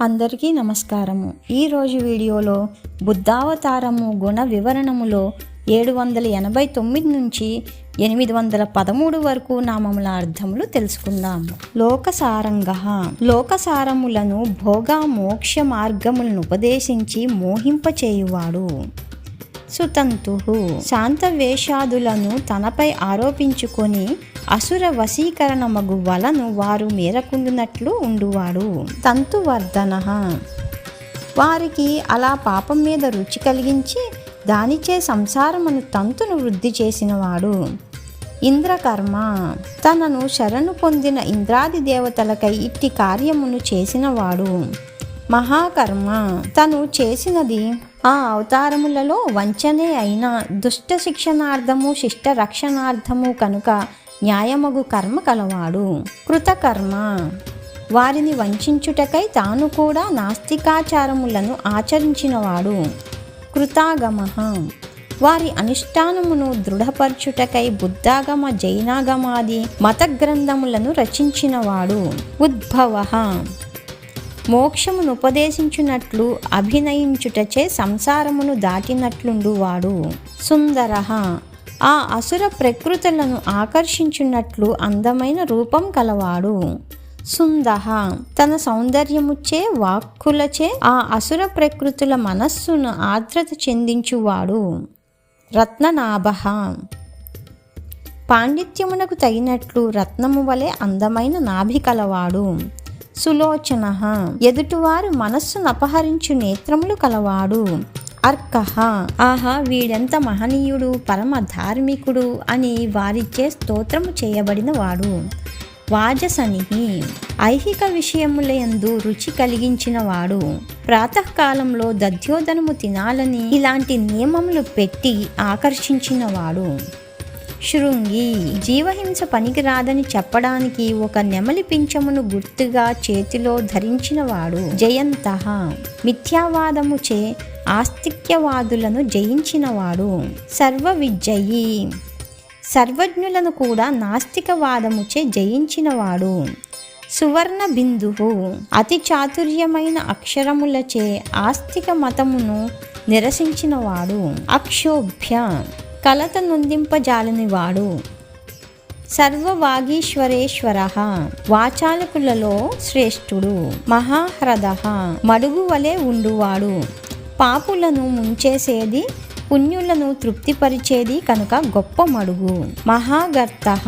అందరికీ నమస్కారము. ఈరోజు వీడియోలో బుద్ధావతారము గుణ వివరణములో ఏడు వందల ఎనభై తొమ్మిది నుంచి ఎనిమిది వందల పదమూడు వరకు నామముల అర్థములు తెలుసుకుందాము. లోకసారంగ. లోకసారములను భోగ మోక్ష మార్గములను ఉపదేశించి మోహింపచేయువాడు. సుతంతు శాంతవేషాదులను తనపై ఆరోపించుకొని అసుర వశీకరణమగు వలను వారు మేరకుండునట్లు ఉండువాడు. తంతువర్ధన. వారికి అలా పాపం మీద రుచి కలిగించి దానిచే సంసారమును తంతును వృద్ధి చేసినవాడు. ఇంద్రకర్మ. తనను శరణు పొందిన ఇంద్రాది దేవతలకై ఇట్టి కార్యమును చేసినవాడు. మహాకర్మ. తను చేసినది ఆ అవతారములలో వంచనే అయిన దుష్ట శిక్షణార్థము శిష్ట రక్షణార్థము కనుక న్యాయమగు కర్మ కలవాడు. కృతకర్మ. వారిని వంచుటకై తాను కూడా నాస్తికాచారములను ఆచరించినవాడు. కృతాగమ వారి అనుష్ఠానమును దృఢపరచుటకై బుద్ధాగమ జైనాగమాది మత గ్రంథములను రచించినవాడు. ఉద్భవ. మోక్షమును ఉపదేశించునట్లు అభినయించుటచే సంసారమును దాటినట్లుండువాడు సుందర. ఆ అసుర ప్రకృతులను ఆకర్షించున్నట్లు అందమైన రూపం కలవాడు. సుందహ తన సౌందర్యముచ్చే వాక్కులచే ఆ అసుర ప్రకృతుల మనస్సును ఆర్ద్రత చెందించువాడు. రత్ననాభ. పాండిత్యమునకు తగినట్లు రత్నము వలె అందమైన నాభి కలవాడు. సులోచన. ఎదుటివారు మనస్సును అపహరించు నేత్రములు కలవాడు. అర్కహ ఆహా వీడెంత మహనీయుడు పరమ ధార్మికుడు అని వారిచే స్తోత్రము చేయబడిన వాడు వాజసనిహి. ఐహిక విషయములందు రుచి కలిగించిన వాడు ప్రాతకాలంలో దధ్యోదనము తినాలని ఇలాంటి నియమములు పెట్టి ఆకర్షించినవాడు. శృంగి జీవహింస పనికిరాదని చెప్పడానికి ఒక నెమలి పింఛమును గుర్తుగా చేతిలో ధరించినవాడు జయంత. మిథ్యావాదముచే ఆస్తిక్యవాదులను జయించినవాడు సర్వ విజయి సర్వజ్ఞులను కూడా నాస్తికవాదముచే జయించినవాడు సువర్ణ బిందువు అతి చాతుర్యమైన అక్షరములచే ఆస్తిక మతమును నిరసించినవాడు అక్షోభ్య. కలత నొందింపజాలనివాడు. సర్వవాగీశ్వరేశ్వర వాచాలకులలో శ్రేష్ఠుడు మహాహ్రద మడుగు వలె ఉండువాడు. పాపులను ముంచేసేది పుణ్యులను తృప్తిపరిచేది కనుక గొప్ప మడుగు మహాగర్త.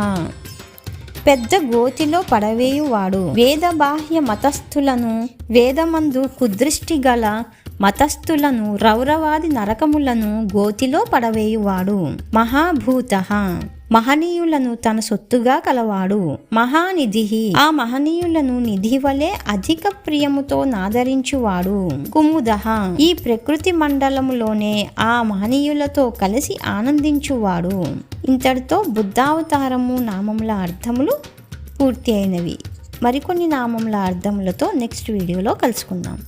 పెద్ద గోతిలో పడవేయువాడు. వేద బాహ్య మతస్థులను వేదమందు కుదృష్టి గల మతస్థులను రౌరవాది నరకములను గోతిలో పడవేయువాడు. మహాభూత. మహనీయులను తన సొత్తుగా కలవాడు. మహానిధి ఆ మహనీయులను నిధి వలె అధిక ప్రియముతో నాదరించువాడు. కుముదహ ఈ ప్రకృతి మండలములోనే ఆ మహనీయులతో కలిసి ఆనందించువాడు. ఇంతటితో బుద్ధావతారము నామముల అర్థములు పూర్తి అయినవి. మరికొన్ని నామముల అర్థములతో నెక్స్ట్ వీడియోలో కలుసుకుందాం.